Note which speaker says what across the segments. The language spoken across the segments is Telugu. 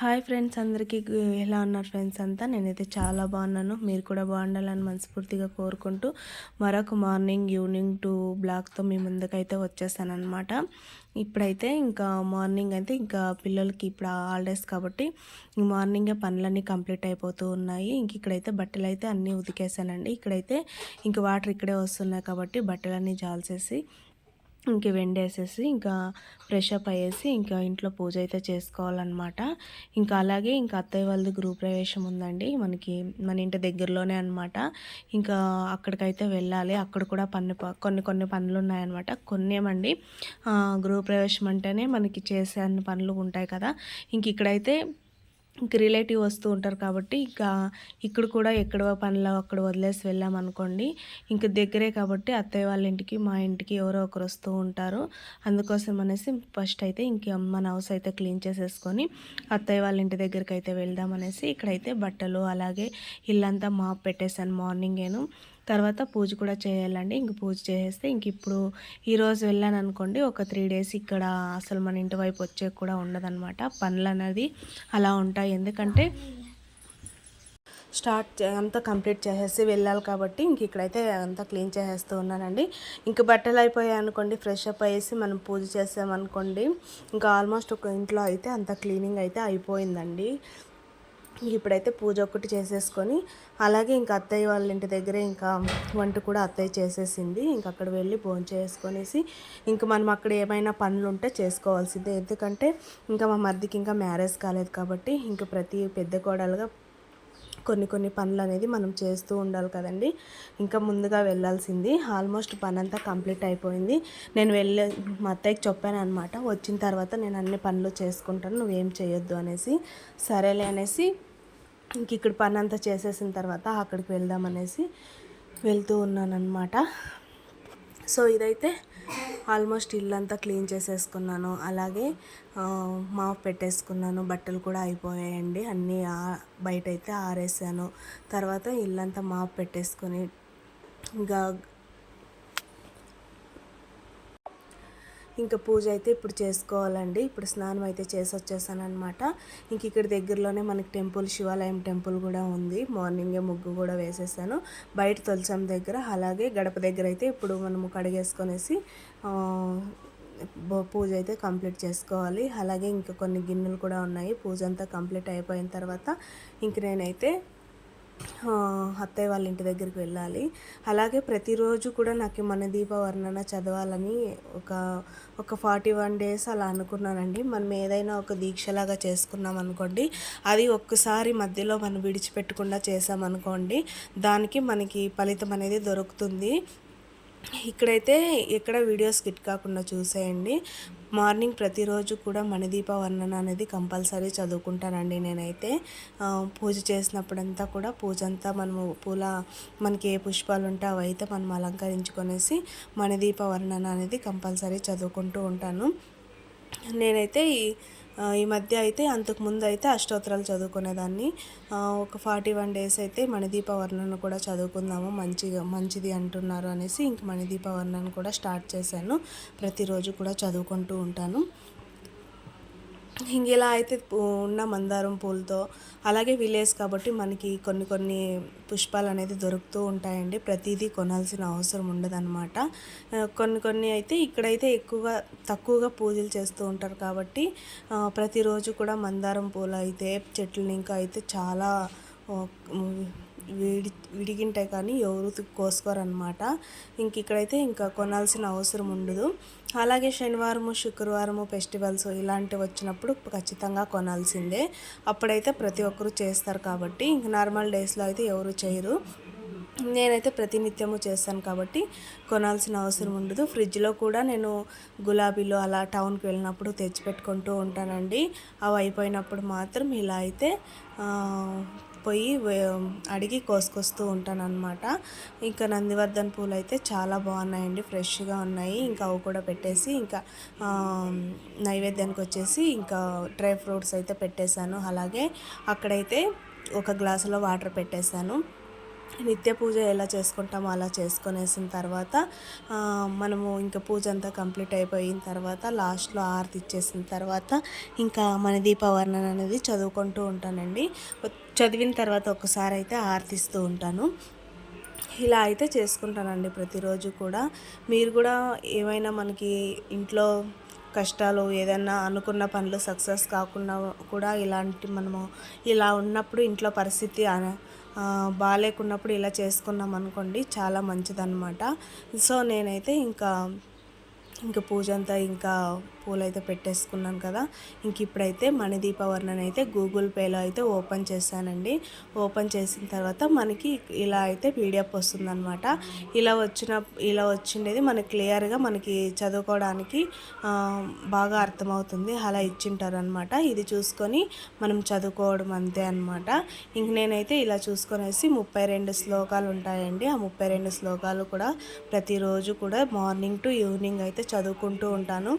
Speaker 1: హాయ్ ఫ్రెండ్స్ అందరికీ ఎలా ఉన్నారు ఫ్రెండ్స్ అంతా? నేనైతే చాలా బాగున్నాను. మీరు కూడా బాగుండాలని మనస్ఫూర్తిగా కోరుకుంటూ మరొక మార్నింగ్ ఈవినింగ్ టూ బ్లాక్తో మీ ముందుకైతే వచ్చేసాను ఇప్పుడైతే ఇంకా మార్నింగ్ అయితే ఇంకా పిల్లలకి ఇప్పుడు హాలిడేస్ కాబట్టి మార్నింగే పనులన్నీ కంప్లీట్ అయిపోతూ ఉన్నాయి. ఇంక ఇక్కడైతే బట్టలు అయితే అన్నీ ఉతికేసానండి. ఇక్కడైతే ఇంక వాటర్ ఇక్కడే వస్తున్నాయి కాబట్టి బట్టలన్నీ జాల్సేసి ఇంక వెండేసేసి ఇంకా ఫ్రెష్ అప్ అయ్యేసి ఇంకా ఇంట్లో పూజ అయితే చేసుకోవాలన్నమాట. ఇంకా అలాగే ఇంకా అత్తయ్య వాళ్ళది గృహప్రవేశం ఉందండి. మనకి మన ఇంటి దగ్గరలోనే అనమాట ఇంకా అక్కడికైతే వెళ్ళాలి. అక్కడ కూడా పన్ను కొన్ని కొన్ని పనులు ఉన్నాయన్నమాట. కొన్ని ఏమండి గృహప్రవేశం అంటేనే మనకి చేసే అన్ని పనులు ఉంటాయి కదా. ఇంక ఇక్కడైతే ఇంక రిలేటివ్ వస్తూ ఉంటారు కాబట్టి ఇంకా ఇక్కడ కూడా ఎక్కడ పనిలో అక్కడ వదిలేసి వెళ్ళామనుకోండి ఇంక దగ్గరే కాబట్టి అత్తయ్య వాళ్ళ ఇంటికి మా ఇంటికి ఎవరో ఒకరు వస్తూ ఉంటారు. అందుకోసం అనేసి ఫస్ట్ అయితే ఇంక మన హౌస్ అయితే క్లీన్ చేసేసుకొని అత్తయ్య వాళ్ళ ఇంటి దగ్గరికి అయితే వెళ్దామనేసి ఇక్కడైతే బట్టలు అలాగే ఇల్లంతా మాప్ పెట్టేశాను మార్నింగేను. తర్వాత పూజ కూడా చేయాలండి. ఇంక పూజ చేసేస్తే ఇంక ఇప్పుడు ఈరోజు వెళ్ళాను అనుకోండి ఒక త్రీ డేస్ ఇక్కడ అసలు మన ఇంటి వైపు వచ్చే కూడా ఉండదన్నమాట. పనులు అనేది అలా ఉంటాయి. ఎందుకంటే స్టార్ట్ అంతా కంప్లీట్ చేసేసి వెళ్ళాలి కాబట్టి ఇంక ఇక్కడైతే అంతా క్లీన్ చేసేస్తూ ఉన్నానండి. ఇంక బట్టలు అయిపోయాయి అనుకోండి ఫ్రెష్ అప్ అయ్యేసి మనం పూజ చేసామనుకోండి ఇంకా ఆల్మోస్ట్ ఒక ఇంట్లో అయితే అంత క్లీనింగ్ అయితే అయిపోయిందండి. ఇప్పుడైతే పూజ ఒకటి చేసేసుకొని అలాగే ఇంకా అత్తయ్య వాళ్ళ ఇంటి దగ్గరే ఇంకా వంట కూడా అత్తయ్య చేసేసింది. ఇంకా అక్కడ వెళ్ళి భోజనం చేసుకొనేసి ఇంకా మనం అక్కడ ఏమైనా పనులు ఉంటే చేసుకోవాల్సిందే. ఎందుకంటే ఇంకా మా మర్దికి ఇంకా మ్యారేజ్ కాలేదు కాబట్టి ఇంకా ప్రతి పెద్ద కోడలుగా కొన్ని కొన్ని పనులు అనేది మనం చేస్తూ ఉండాలి కదండి. ఇంకా ముందుగా వెళ్ళాల్సింది ఆల్మోస్ట్ పని అంతా కంప్లీట్ అయిపోయింది. నేను వెళ్ళే మా అత్తయ్యకి చెప్పాను అనమాట వచ్చిన తర్వాత నేను అన్ని పనులు చేసుకుంటాను నువ్వేం చేయొద్దు అనేసి. సరేలే అనేసి ఇంక ఇక్కడ పని అంతా చేసేసిన తర్వాత అక్కడికి వెళ్దామనేసి వెళ్తూ ఉన్నానమాట సో ఇదైతే ఆల్మోస్ట్ ఇల్లంతా క్లీన్ చేసేసుకున్నాను. అలాగే మాఫ్ పెట్టేసుకున్నాను. బట్టలు కూడా అయిపోయాయండి. అన్నీ బయట అయితే ఆరేసాను. తర్వాత ఇల్లంతా మాఫ్ పెట్టేసుకొని ఇంకా ఇంకా పూజ అయితే ఇప్పుడు చేసుకోవాలండి. ఇప్పుడు స్నానం అయితే చేసి వచ్చేసాను అనమాట ఇంక ఇక్కడ దగ్గరలోనే మనకి టెంపుల్ శివాలయం టెంపుల్ కూడా ఉంది. మార్నింగే ముగ్గు కూడా వేసేసాను. బయట తులసం దగ్గర. అలాగే గడప దగ్గర అయితే ఇప్పుడు మనము కడిగేసుకొనేసి పూజ అయితే కంప్లీట్ చేసుకోవాలి. అలాగే ఇంకా కొన్ని గిన్నెలు కూడా ఉన్నాయి. పూజ అంతా కంప్లీట్ అయిపోయిన తర్వాత ఇంక నేనైతే అత్తయ్య వాళ్ళ ఇంటి దగ్గరికి వెళ్ళాలి. అలాగే ప్రతిరోజు కూడా నాకు మన దీప వర్ణన చదవాలని ఒక ఒక ఫార్టీ వన్ డేస్ అలా అనుకున్నానండి. మనం ఏదైనా ఒక దీక్షలాగా చేసుకున్నాం అనుకోండి అది ఒక్కసారి మధ్యలో మనం విడిచిపెట్టకుండా చేసామనుకోండి దానికి మనకి ఫలితం అనేది దొరుకుతుంది. ఇక్కడైతే ఎక్కడ వీడియోస్ కిట్ కాకుండా చూసేయండి. మార్నింగ్ ప్రతిరోజు కూడా మణిదీప వర్ణన అనేది కంపల్సరీ చదువుకుంటానండి నేనైతే. పూజ చేసినప్పుడంతా కూడా పూజ అంతా మనము పూల మనకి ఏ పుష్పాలు ఉంటే అవి అయితే మనం అలంకరించుకొనేసి మణిదీప వర్ణన అనేది కంపల్సరీ చదువుకుంటూ ఉంటాను. నేనైతే ఈ ఈ మధ్య అయితే అంతకు ముందు అయితే అష్టోత్తరాలు చదువుకునేదాన్ని. ఒక ఫార్టీ వన్ డేస్ అయితే మణిదీప వర్ణను కూడా చదువుకుందాము మంచిగా మంచిది అంటున్నారు అనేసి ఇంక మణిదీప వర్ణను కూడా స్టార్ట్ చేశాను. ప్రతిరోజు కూడా చదువుకుంటూ ఉంటాను. ఇలా అయితే ఉన్న మందారం పూలతో అలాగే విలేజ్ కాబట్టి మనకి కొన్ని కొన్ని పుష్పాలు అనేది దొరుకుతూ ఉంటాయండి. ప్రతిదీ కొనాల్సిన అవసరం ఉండదన్నమాట. కొన్ని కొన్ని అయితే ఇక్కడైతే ఎక్కువగా తక్కువగా పూజలు చేస్తూ ఉంటారు కాబట్టి ప్రతిరోజు కూడా మందారం పూలు అయితే చెట్లు ఇంకా అయితే చాలా విడి విడిగింటాయి కానీ ఎవరు కోసుకోరనమాట ఇంక ఇక్కడైతే ఇంకా కొనాల్సిన అవసరం ఉండదు. అలాగే శనివారము శుక్రవారము ఫెస్టివల్స్ ఇలాంటివి వచ్చినప్పుడు ఖచ్చితంగా కొనాల్సిందే. అప్పుడైతే ప్రతి ఒక్కరు చేస్తారు కాబట్టి ఇంక నార్మల్ డేస్లో అయితే ఎవరు చేయరు. నేనైతే ప్రతినిత్యము చేస్తాను కాబట్టి కొనాల్సిన అవసరం ఉండదు. ఫ్రిడ్జ్లో కూడా నేను గులాబీలు అలా టౌన్కి వెళ్ళినప్పుడు తెచ్చిపెట్టుకుంటూ ఉంటానండి. అవి అయిపోయినప్పుడు మాత్రం ఇలా అయితే పోయి అడిగి కోసుకొస్తూ ఉంటాను అనమాట ఇంకా నందివర్ధన్ పూలు అయితే చాలా బాగున్నాయండి ఫ్రెష్గా ఉన్నాయి. ఇంకా అవి కూడా పెట్టేసి ఇంకా నైవేద్యానికి వచ్చేసి ఇంకా డ్రై ఫ్రూట్స్ అయితే పెట్టేశాను. అలాగే అక్కడైతే ఒక గ్లాసులో వాటర్ పెట్టేశాను. నిత్య పూజ ఎలా చేసుకుంటామో అలా చేసుకొనేసిన తర్వాత మనము ఇంకా పూజ అంతా కంప్లీట్ అయిపోయిన తర్వాత లాస్ట్లో ఆరతి ఇచ్చేసిన తర్వాత ఇంకా మన దీపవర్ణన అనేది చదువుకుంటూ ఉంటానండి. చదివిన తర్వాత ఒకసారి అయితే ఆర్తిస్తూ ఉంటాను. ఇలా అయితే చేసుకుంటానండి ప్రతిరోజు కూడా. మీరు కూడా ఏమైనా మనకి ఇంట్లో కష్టాలు ఏదైనా అనుకున్న పనులు సక్సెస్ కాకుండా కూడా ఇలాంటి మనము ఇలా ఉన్నప్పుడు ఇంట్లో పరిస్థితి అనే బాగాలేకున్నప్పుడు ఇలా చేసుకున్నాం అనుకోండి చాలా మంచిదన్నమాట. సో నేనైతే ఇంకా ఇంకా పూజ అంతా ఇంకా పూలైతే పెట్టేసుకున్నాను కదా. ఇంక ఇప్పుడైతే మణిదీపవర్ణన అయితే గూగుల్ పేలో అయితే ఓపెన్ చేశానండి. ఓపెన్ చేసిన తర్వాత మనకి ఇలా అయితే పీడిఎఫ్ వస్తుందన్నమాట. ఇలా వచ్చిన ఇలా వచ్చిండేది మనకి క్లియర్గా మనకి చదువుకోవడానికి బాగా అర్థమవుతుంది. అలా ఇచ్చింటారనమాట ఇది చూసుకొని మనం చదువుకోవడం అంతే అనమాట ఇంక నేనైతే ఇలా చూసుకొనేసి ముప్పై రెండు శ్లోకాలు ఉంటాయండి. ఆ ముప్పై రెండు శ్లోకాలు కూడా ప్రతిరోజు కూడా మార్నింగ్ టు ఈవినింగ్ అయితే చదువుకుంటూ ఉంటాను.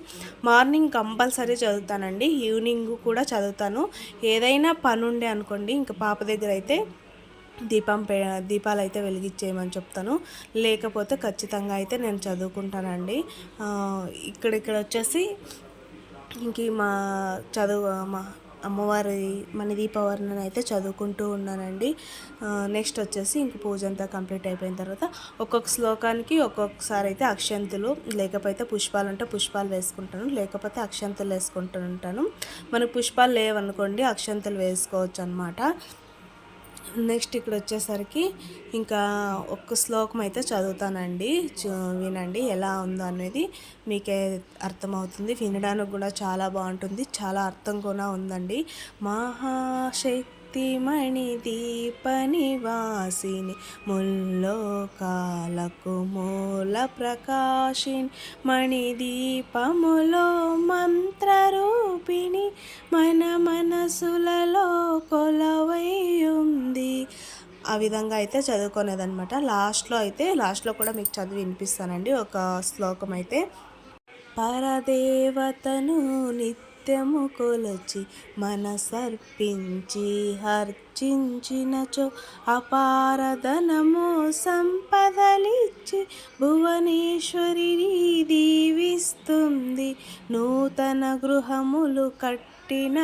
Speaker 1: మా మార్నింగ్ కంపల్సరీ చదువుతానండి. ఈవినింగ్ కూడా చదువుతాను. ఏదైనా పని ఉండే అనుకోండి ఇంకా పాప దగ్గర అయితే దీపం పె దీపాలు అయితే వెలిగించేయమని చెప్తాను. లేకపోతే ఖచ్చితంగా అయితే నేను చదువుకుంటానండి. ఇక్కడ ఇక్కడ వచ్చేసి ఇంక మా చదువు మా అమ్మవారి మన దీపవర్ణన అయితే చదువుకుంటూ ఉన్నానండి. నెక్స్ట్ వచ్చేసి ఇంక పూజ అంతా కంప్లీట్ అయిపోయిన తర్వాత ఒక్కొక్క శ్లోకానికి ఒక్కొక్కసారి అయితే అక్షంతులు లేకపోతే పుష్పాలు ఉంటే పుష్పాలు వేసుకుంటాను లేకపోతే అక్షంతులు వేసుకుంటూ ఉంటాను. మనకు పుష్పాలు లేవనుకోండి అక్షంతులు వేసుకోవచ్చు అనమాట నెక్స్ట్ ఇక్కడ వచ్చేసరికి ఇంకా ఒక్క శ్లోకం అయితే చదువుతానండి. చూ- వినండి ఎలా ఉందో అనేది మీకే అర్థమవుతుంది. వినడానికి కూడా చాలా బాగుంటుంది. చాలా అర్థం కూడా ఉందండి. మహాశక్తిమణి దీపని వాసిని ముల్లోకాలకు మూల ప్రకాశిని మణిదీపములో మంత్ర మన మనసులలో కొలవై ఉంది ఆ విధంగా అయితే చదువుకునేదనమాట లాస్ట్లో అయితే లాస్ట్లో కూడా మీకు చదివి వినిపిస్తానండి ఒక శ్లోకం అయితే. పరదేవతను నిత్యము కొలచి మనసర్పించి హర్చించినచో అపారధనము సంపదలిచ్చి భువనేశ్వరి దీవిస్తుంది. నూతన గృహములు కట్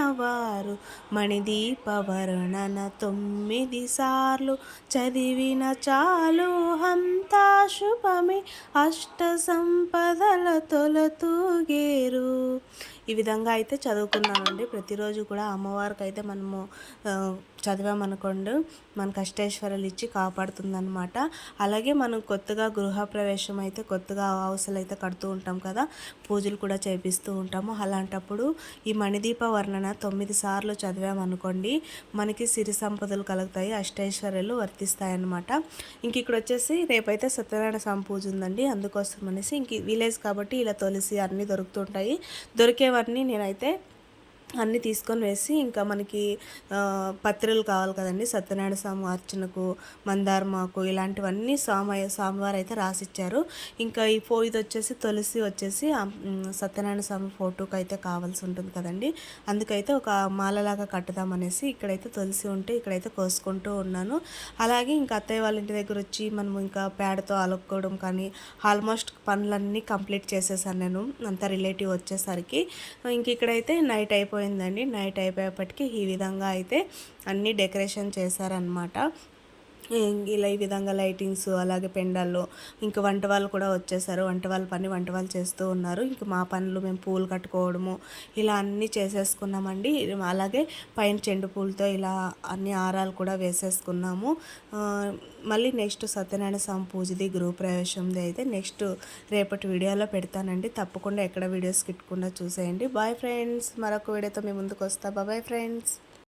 Speaker 1: వారు మణిదీపవర్ణన తొమ్మిది సార్లు చదివిన చాలు హంతా శుభమే. అష్ట సంపదల తొలతూగేరు. ఈ విధంగా అయితే చదువుకున్నామండి. ప్రతిరోజు కూడా అమ్మవారికి అయితే మనము చదివామనుకోండి మన కష్టేశ్వరాలు ఇచ్చి కాపాడుతుందనమాట అలాగే మనం కొత్తగా గృహప్రవేశం అయితే కొత్తగా హౌసులు అయితే కడుతూ ఉంటాం కదా పూజలు కూడా చేపిస్తూ ఉంటాము. అలాంటప్పుడు ఈ మణిదీప వర్ణన తొమ్మిది సార్లు చదివామనుకోండి మనకి సిరి సంపదలు కలుగుతాయి అష్టైశ్వర్యాలు వర్తిస్తాయి అన్నమాట ఇంక ఇక్కడ వచ్చేసి రేపైతే సత్యనారాయణ స్వామి పూజ ఉందండి. అందుకోసం అనేసి ఇంక విలేజ్ కాబట్టి ఇలా తులసి అన్నీ దొరుకుతుంటాయి దొరికేవన్నీ నేనైతే అన్నీ తీసుకొని వేసి ఇంకా మనకి పత్రికలు కావాలి కదండి. సత్యనారాయణ స్వామి అర్చనకు మందారమాకు ఇలాంటివన్నీ స్వామి స్వామివారు అయితే రాసిచ్చారు. ఇంకా ఈ ఫో ఇది వచ్చేసి తులసి వచ్చేసి సత్యనారాయణ స్వామి ఫోటోకి అయితే కావాల్సి ఉంటుంది కదండి. అందుకైతే ఒక మాలలాగా కట్టుదామనేసి ఇక్కడైతే తులసి ఉంటే ఇక్కడైతే కోసుకుంటూ ఉన్నాను. అలాగే ఇంకా అత్తయ్య వాళ్ళ ఇంటి దగ్గర వచ్చి మనము ఇంకా పేడతో అలుక్కోవడం కానీ ఆల్మోస్ట్ పనులన్నీ కంప్లీట్ చేసేసాను నేను. అంత రిలేటివ్ వచ్చేసరికి. ఇంక ఇక్కడైతే నైట్ అయిపోయిందండి. నైట్ అయిపోయేపటికి ఈ విధంగా అయితే అన్ని డెకరేషన్ చేశారనమాట ఇలా ఈ విధంగా లైటింగ్స్ అలాగే పెండాల్లో ఇంకా వంట వాళ్ళు కూడా వచ్చేసారు. వంట వాళ్ళ పని వంట వాళ్ళు చేస్తూ ఉన్నారు. ఇంకా మా పనులు మేము పూలు కట్టుకోవడము ఇలా అన్నీ చేసేసుకున్నామండి. అలాగే పైన చెండు పూలతో ఇలా అన్ని ఆరాలు కూడా వేసేసుకున్నాము. మళ్ళీ నెక్స్ట్ సత్యనారాయణ స్వామి పూజది గృహప్రవేశంది అయితే నెక్స్ట్ రేపటి వీడియోలో పెడతానండి. తప్పకుండా ఎక్కడ వీడియోస్ కిట్టకుండా చూసేయండి. బాయ్ ఫ్రెండ్స్ మరొక వీడియోతో మీ ముందుకు వస్తా. Bye friends